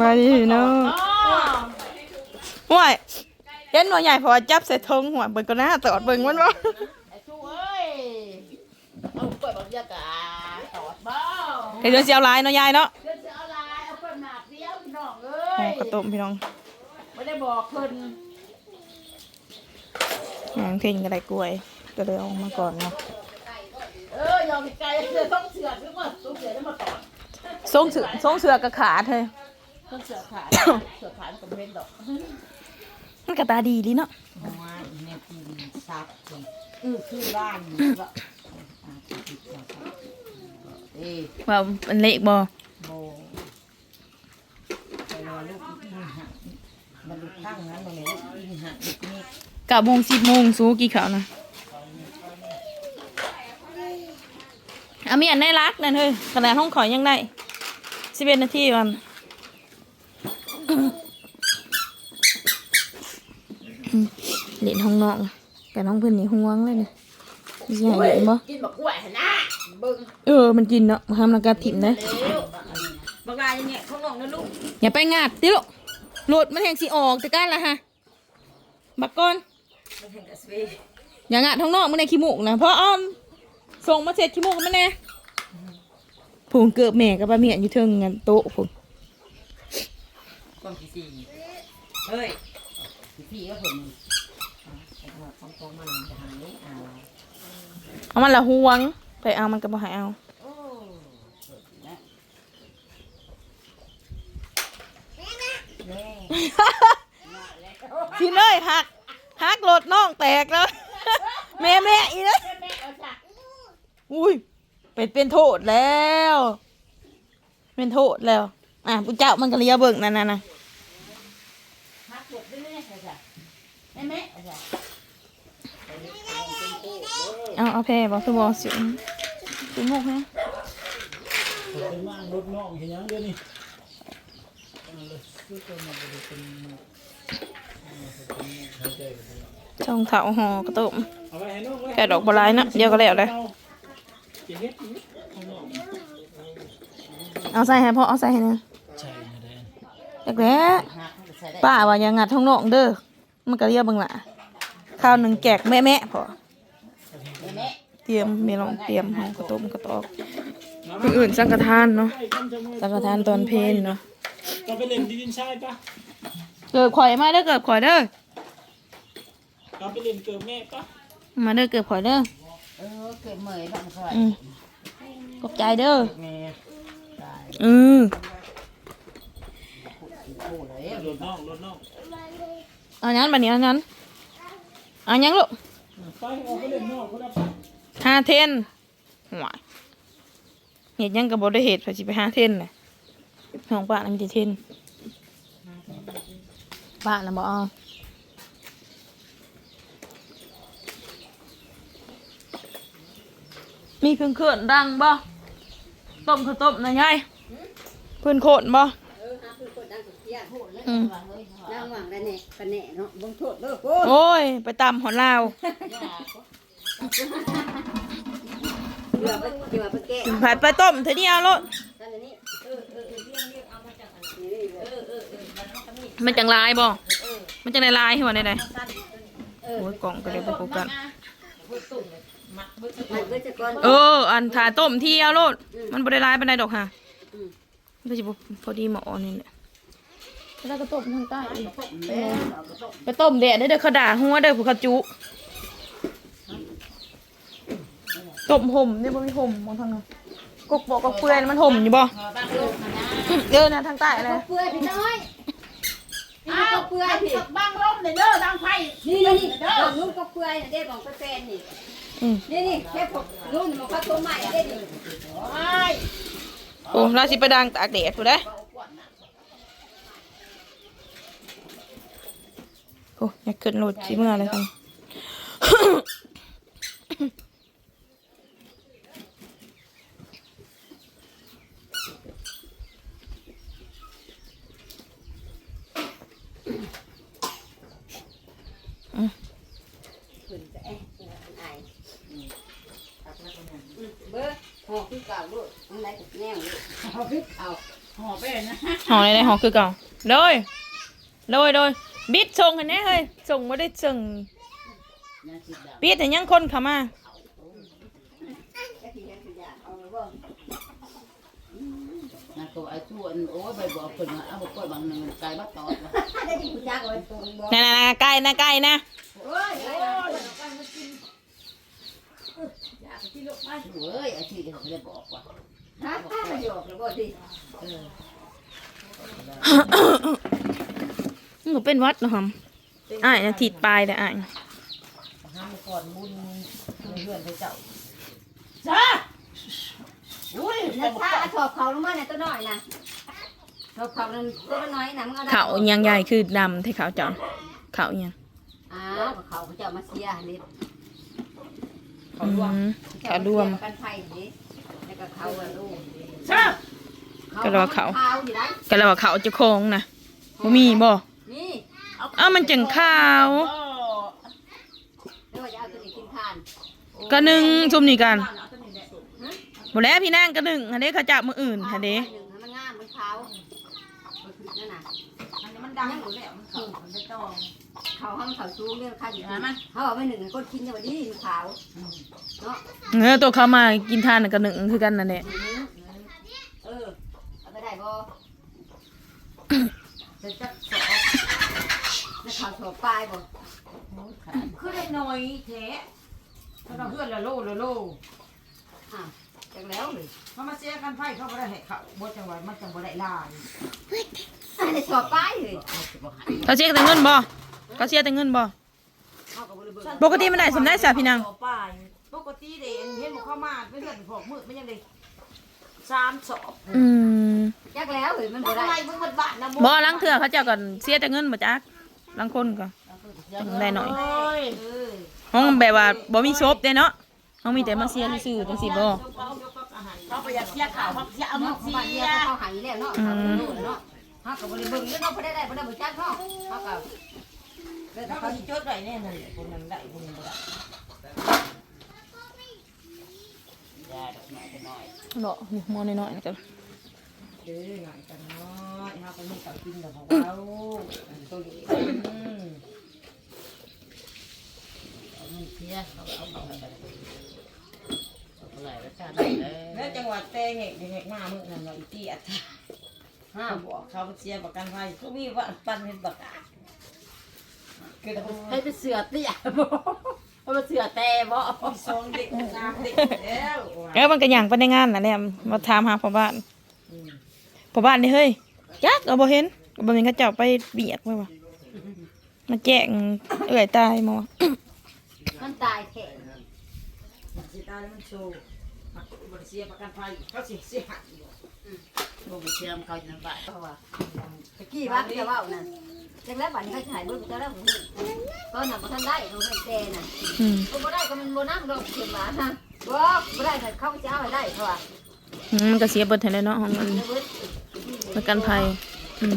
บายดีพี่น้องห่วยเห็นหน่วยใหญ่พอจับใส่ธงหัวเบิ่งก็น่าตอดเบิ่งมันบ่ไอ้ชูเอ้ยเอาเปิดบรรยากาศตอดบ้าเดี๋ยวเสียวหลายเนาะยายเนาะเดี๋ยวจะเอาลายเอาเปิดหนักเดียวพี่น้องเอ้โอ้ยกระต้มพี่น้องไม่ได้บอกเพิ่นแหงเพ่งกระไดกล้วยก็เลยเอามาก่อนเนาะเออยอมไกลเสือต้องเสือหรือว่าต้องเสือได้มาตอดทรงเสือทรงเสือกระขาดเธอ ต้องเสือขาดเสือขาดกับเว้นดอกมันกระตาดีดีเนาะมาเนี่ยกินซับเลยเออคือบ้านนี่ก็อาจจะติดกับเอ้ว่ามันเละบ่โบไปรอลูกอีหักมันลูกข้างนั้นมันเลยลูกอีหักลูกนี่เก้าโมงสิบโมงสู้กี่ข่าวนะอามีอันได้รักนั่นเฮ้ยขนาดห้องขอยยังได้สิบเอ็ดนาทีวันอืม เล่นห้องนอกกับน้องเพื่อนนี่ห่วงเลยเนี่ยมีสิใหญ่เล่นบ่กินบักกล้วยหั่นนะเบิ่งเออมันกินเนาะห้ามนากาถิ่มนะเร็วบางรายเนี่ยเขาลงนะลูกอย่าไปงาดติลูกโหลดมันแหงสีออกแต่กันละฮะบักก่อนมันเห็นกับสวีอย่างาดท้องนอกมันในขี้มูกนะเพราะอ้อมส่งมาเสร็จขี้มูกมันแน่ผงเกือบแม่กับปลาเมียนอยู่เทิงงานโต๊ะผมก้อนพี่สี่เฮ้ย พี่สี่ก็เห็นแต่ว่าของตัวมันจะหายอ่าเอามันละห่วง ไปเอามันก็บ่ใหายเอาโอ้และแม่พี่เนยหักหักรถน้องแตกแล้ว แม่แม่อีนะแม่เอาจ้ะอุ้ยเป็นเป็นโทษแล้ว เป็นโทษแล้ว อะปุเจ้ามันก็เลียเบิ่งนั่นน่ะนะ หักหลบได้ไหมเอาจ้ะแม่แม่เอาจ้ะ เอาเอาแพร่บอกคือบอกสิสิหกฮะเป็นมากรถน้องเห็นยังเดี๋ยวนี้ช่องเถาห่อกระตุ่มเอาไปให้น้องไว้แกะดอกบัวลายนะเดี๋ยวก็แล้วเลยจะเฮ็ดอีกข้างนอกเอาใส่ให้พ่อเอาใส่ให้นะใช่นะแดนแรกแล้วหักมันใส่ได้ป้าว่าอย่างงัดท้องนอกเด้อมันก็เรียกเบิ่งล่ะข้าวหนึ่งแกกแม่แม่พอแม่แม่เตรียมมีลองเตรียมห้องกระตุ่มกระตอกคนอื่นสังฆทานเนาะใช่กันจะมือสังฆทานตอนเพลนเนาะเราไปเล่นดินทรายปะเกิดข่อยมาเด้อเกิดข่อยเด้อเราไปเล่นเกิดแม่ปะมาเด้อเกิดข่อยเด้อเออเก็บเหมยบ้างค่อยอืมขอบใจเด้อแม่ตายอือโอ้เลยรถน้องรถน้องเอางั้นบัดนี้เอางั้นเอายังลูกไปเอาไปเล่นนอกก็ได้ปะ ห้าเทนหัวเหตุยังกับบได้เหตุพอสิไปห้าเทนน่ะห้องป้าน่ะมีแต่เทนป้าน่ะบอกเอามีเครื่องเคลื่อนดังบ่ต้มข้าวต้มนะยายเพื่อนโคตรบ่เออหาคือคนดังสุดเที่ยงโหดเลยอืมนางหวังได้เนี่ยปะแหน่เนาะบ่งโทษเด้อโคตรโอ้ย ไปตำหอนลาว เดี๋ยวไปเดี๋ยวไปแก้ผัดไปต้มเธอเดียวโลดท่านอันนี้เออเออเออเรียกเรียกเอามาจากอันนี้นี่เลยมันจังลายบ่มันจังได้ลายให้ว่าได้โอ้ยกล่องก็เลยบ่ปกัน มันก็จะก่อนเออ อันถ่าต้มที่เอาโลด มันบ่ได้ลายปานใดดอกค่ะมันก็สิบ่พอดีหมอนี่แหละแล้วก็ต้มทางใต้อีกไปต้มแดดได้เด้อเขาด่าหัวเด้อผู้เขาจุ ต้มห่มนี่บ่มีห่มมองทางนั้นกกบอกกกเปื่อยมันห่มอยู่บ่เออนะทางใต้อะไรเปื่อยพี่น้อยนี่ก็เปื่อยพี่บังร่มเลยเด้อดังไฟนี่นี่นี่บอกนุ่นก็เปื่อยเด้บอกไปแฟนนี่อืมนี่นี่แค่พวกนุ่นมันก็ตัวใหม่เด้นี่ไอ้โอ้เราสิไปดังตากแดดผู้ได้อโอ้อยากขึ้นรถสิเมื่ออะไรกัน嗯ขึ้นจะเอ๊ะไอ้ เบอร์หอกคือเก่าลูกมันได้กับแนวลูกหอกคือเก่าหอบเป็นนะห่ออะไรได้ห่อคือเก่าโดยโดยโดยบิดส่งเห็นไหมเฮ้ยส่งไม่ได้ส่งยาสีดบิดแต่ยังคนเข้ามาำนะตัวไอ้ชั่วโอ้ยไปบอกคนว่าเอาบอกคนบางนึงไก่บ้าตอดว่ะได้ที่คุณจักเลยตัวบอกน่ะน่ะน่ะใกล้นะใกล้นะโอ้ยเฮ้ยไอ้ที่เขาไม่ได้บอกว่า ฮะประโยคแล้วก็ดีเออมันก็เป็นวัดเนาะครับอ้ายนะถิดปลายแต่อ้ายห้ามก่อนบุญในเพื่อนไปเจ้าจ้าอุ้ยแล้วถ้าชอบเขาลงมาเนี่ยตัวน้อยนะชอบเขานั้นตัวน้อยนะมึงเอาเขายังใหญ่คือดำที่เขาจอนเขายังอ้าวเขาจะมาเสียนิดเขารวมอืมเขารวมกันไทยนี่ แล้วก็เขาอะลูกจ้าก็รอเขา เขาอยู่ได้ก็แล้วว่าเขาจะโค้งนะบ่มีบ่นี่อ้าวมันจังขาว แล้วว่าจะเอาตัวนี้กินทานก็หนึ่งซุ่มนี่กันบ่แล้วพี่นางก็หนึ่งอันนี้เขาจับมืออื่นอันนี้หนึ่งให้มันงามมันขาวนั่นน่ะมันมันดังอยู่แล้วมันเขามันไม่ต้อง เขาห้องเขาชูเรื่องข้าวอยู่ที่เขาเอาไปหนึ่งก้นกินอย่างนี้มันขาวเนาะเออตัวเขามากินทานน่ะก็หนึ่งคือกันนั่นแหละเออเอาไปได้บ่จะจับสอบแล้วเขาชอบปลายบ่คือได้น้อยแท้ถ้าเราเพื่อนละโลละโลอะจากแล้วเลยเขามาเสียกันไพ่เขาบ่ได้ให้เขาบ่จังหวะมันจังบ่ได้ลายได้ชอบปลายเลยเขาเสียแต่เงินบ่ เขาเสียแต่เงินบ่เขาก็บ่ได้เบิ่งปกติมันได้สำได้สาพี่นางป้ายปกติเด้เห็นบ่เข้ามาเพื่อนพวกมือมันยังได้สามสอบอืมจากแล้วเลยมันบ่ทำได้ไมมึงมันบ้านนะบ่ลังเถื่อเขาเจ้าก่อนเสียแต่เงินบ่จักลังคนก็จังได้หน่อย เอ้ยเออห้องแบบว่าบ่มีศพเด้เนาะห้องมีแต่มาเสียซื่อๆจังซี่บ่เขาไปอยากเสียข่าวเขาเสียเอามาเนาะเสีบ้านเนี่ยยเขาหายแล้วเนาะเขาก็รู้แล้วเนาะเขาก็บ่ได้เบิ่งแล้วเนาะบ่ได้ได้บ่ได้บ่จักเนาะเขาก็ เลยถ้าเขาสิจดไว้แน่นั่นแหละคนนั้นได้คนนั้นบ่ได้ยาดอกหน่อยหน่อยเนาะนี่มอน้อยๆนะจ๊ะเด้อหน่อยกันเนาะเฮาก็มีกับกินกับของเราตัวนี้อืมเอาเงินเสียเขาเอาเอาไปเอาไปเลยแล้วกันเลยแล้วจังหวัดแต่งเหกเหกมามื้อนั้นว่าอีตี้อัดห้าบอกเขาเสียประกันภัยเขามีว่าปันเป็นประกาศ เกิดอะไรให้ไปเสือเตี้ยบ่ให้ไปเสือแต่บ่มีสองเด็กสามเด็กแล้วเออมันก็หยังไปในงานน่ะแหละมาถามหาพ่อบ้านพ่อบ้านนี่เฮ้ยจักเอาบ่เห็นก็บ่เห็นเขาเจ้าไปเบียดไว้ว่ะมาแจ้งเอื้อยตายหมอมันตายแท้สิตาแล้วมันโชว์ บริเสียประกันภัยเขาเสียเสียหายอยู่บ่ไปเสียมเขาจะไปเพราะว่าตะกี้ว่าจะเว้านั่นจากแล้วบัดนี้เขาสิให้เบิ่งจากแล้วบ่ฮู้ตอนนั้นบ่ทันได้เขาเฮ็ดแต่น่ะอืมก็บ่ได้ก็มันบ่นำดอกเข็มหวานฮะบ่บ่ได้แต่เขาจะเอาให้ได้เขาว่าอืมมันก็เสียเบิดให้แล้วเนาะของมันเดี๋ยวเบิดประกันภัยอืม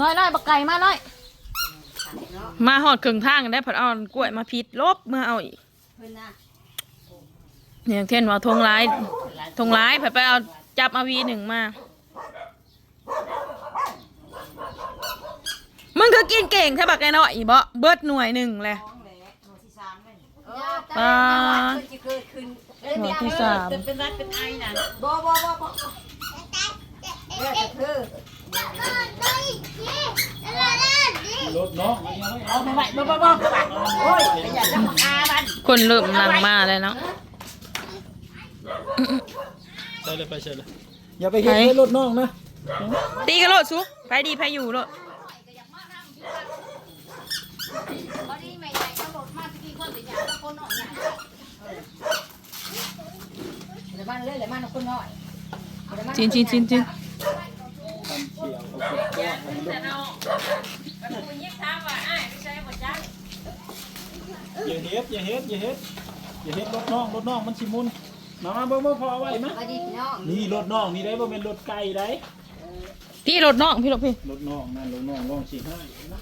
น้อยน้อยบักไก่มาน้อยเนาะมาหอดครึ่งทางได้ผัดเอากล้วยมาพิษลบเมื่อเอาอีกเพิ่นน่ะอย่างเช่นว่าทงร้ายทงร้ายผัดไปเอาจับมาวีหนึ่งมามึงคือกินเก่งแค่บักไก่น้อยอีบ่เบิดหน่วยหนึ่งแหละท้องแหละหน่วยที่สามเลยเออแต่ว่าเพิ่นสิเกิดขึ้นหน่วยที่สามเป็นรัดเป็นไอ้น่ะบ่บ่บ่บ่เดี๋ยวจะคือ รถน้องมันยังไม่เอาไปไว้บ่บ่บ่โอ้ยไปอยากจะมาอามันคนเริ่มหลังมาเลยเนาะ ใช่เลยไปใช่เลยอย่าไปเห็นรถน้องนะตีกันโลดสุไปดีไปอยู่โลดเดี๋ยวมันเลยเดี๋ยวมันเอาคนน้อยเดี๋ยวมันจินจินจิน จินอย่าเฮ็ดอย่าเฮ็ดอย่าเฮ็ดอย่าเฮ็ดรถน้องรถน้องมันสิมุนมามาเบิ่งบ่พอไว้มะสวัสดีพี่น้องนี่รถน้องนี่ได้บ่แม่นรถไก่ได้พี่รถน้องพี่รถพี่รถน้องนั่นรถน้องน้องสิให้นะ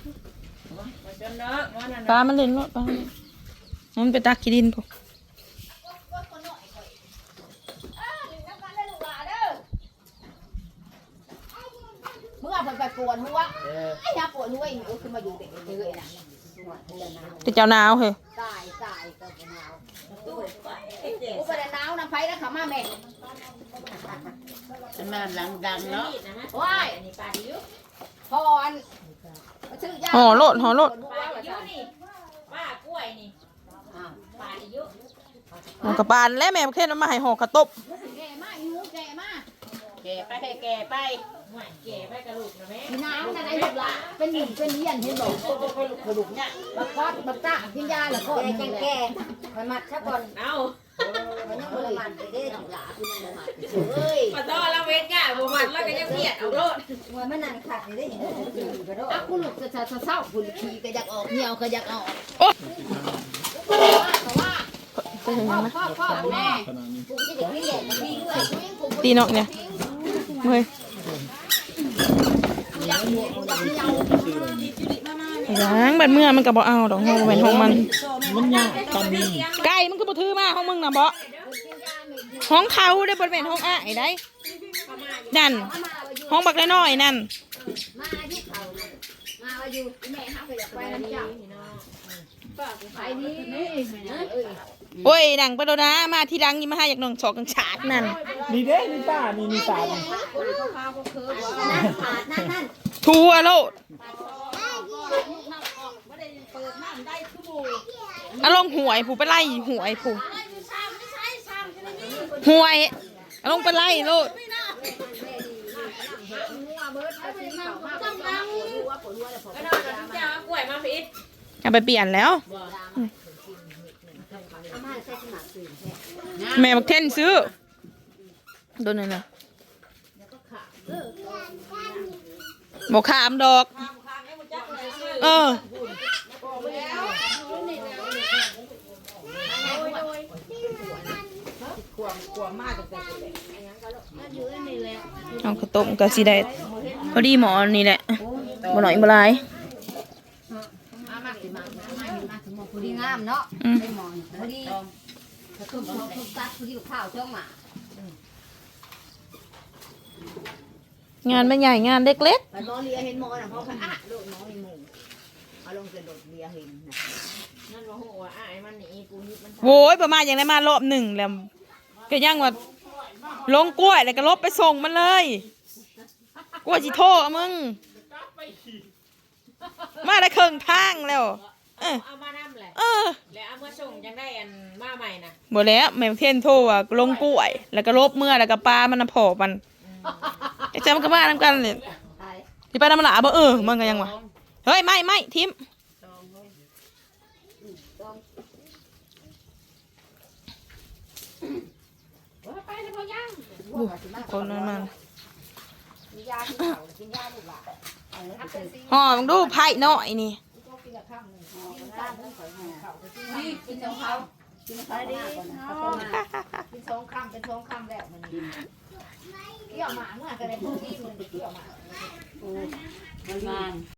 มาจนเนาะว่านั่นปลามันเล่นรถปลามันเล่นมันไปตักขี้ดินพวก มึงเอา ไปปวดหัวไอ้ยาปวดหัวอีกคือมาอยู่เด็กเด็กน่ะแต่เจ้าหนาวเฮ้ยตายตายก็เป็นหนาวกูไปหนาวน้ำไฟแล้วเขามาแม่มันมาหลังดังเนาะว้ายอันนี้ปลาดิวพรชื่อยาห่อโลดห่อโลดปลาดิวนี่ป้ากล้วยนี่ปลาดิวมันกระปานและแม่ประเทศมันมาให้ห่อกระตบแก่มากอีหูแก่มากแก่ไปให้แก่ไป ห่วยแก่ไปกระลูกนะแม่มีน้ำนั่นไอ้ลูกหลานเป็นหนุ่มเป็นเลี้ยนเห็นบอกกระดูกเนี่ยบักคอดบักตากินยาแล้วก็แก่แก่ไปมัดซะก่อนเอามันยังบ่ได้มันไปเด้อหลานคุณยังบ่มัดเอ้ยปลาต้อเราเว้นง่ายบ่มันแล้วก็ยังเพียดเอาโลดว่ามันนั่งขัดนี่ได้ยังอะคุณลูกจะจะเศร้าคุณขี่ก็อยากออกเหี่ยวก็อยากออกโอ๊ยเพราะว่าไปถึงพ่ยัองนะพ่อพ่อแม่ขนาดนี้กูจะเด็กนี่แหละมันมีด้วย ล้างบัดเมื่อมันก็บ่เอาดอกห้องบ่แม่นห้องมัน มันยากปานนี้ไก่มันก็บ่ถือมาห้องมึงน่ะบ่ห้องเขาได้บ่แม่นห้องอ้ายได้นั่นห้องบักน้อยๆนั่นมาอายุเขามาอายุแม่ห้าไปอยน้ำเจ้าไปนี่เอ้ยโอ้ยดังปะโดนะมาที่ดังนี่มาให้อยากนองชอกังฉากนั่นนี่เด้นี่ป้านี่นี่ตานี่นั่นขานั่นนั่น ทัวโลดอารมณ์หวยผูไปไล่หวยผูหวยอารมณ์ไปไล่โลดอนกับเจ้าเอากล้วยมาพิษเอาไปเปลี่ยนแล้วแท้แม่บักเทนซื้อโดนเลยนะ บอกขามดอก เออเอาข้าวต้มก็สิได้พอดีหมอนี่แหละบ่หน่อยบ่หลายอาม่าสิมาอาม่ามาถึงหมอพอดีงามเนาะอืมเป็นหมอพอดีทุกทุกทุกตัดพอดีข้าวช่องหมา งานไม่ใหญ่งานเล็กไปหมอเลียเห็นหมอน่ะหมอค่ะอะโดดหมอมีหมูเอาลงกระโดดเลียเห็นนะนั่นว่าโหว่าอ้ายมันนี่กูนิดมันๆโว้ยประมาณอย่างไรมารอบหนึ่งแล้วก็ยังว่าลงกล้วยแล้วก็ลบไปส่งมันเลย กล้วยสิโทษมึง มาได้ครึ่งทางแล้ว เออ เอามานำแหละเออ แล้วเอามาส่งจังได้อันมาใหม่นะหมดแล้วแม่เทียนโทรอะลงกล้วย แล้วก็ลบเมื่อแล้วก็ปลามันน่ะพอมัน จะจำกันมาทำกันเลยตายที่ไปน้ำหลาบ่เออมันก็ยังวะเฮ้ยไม่ไม่ทิมไปแล้วพอย่างคนนั้นมันมียาที่เขากินยาลูกหลานเอาเลยไปซื้อห่อมึงดูไผ่น้อยนี่กินกับข้าวหนึ่งห่อกันได้เพิ่งขอยห่อข้าวนี่กินของเขากินของเขามากก่อนนะเขามากินสองคำเป็นสองคำแล้วมันกิน เกี่ยวหมาเมื่อกันเลยพวกที่มันเกี่ยวหมา มัน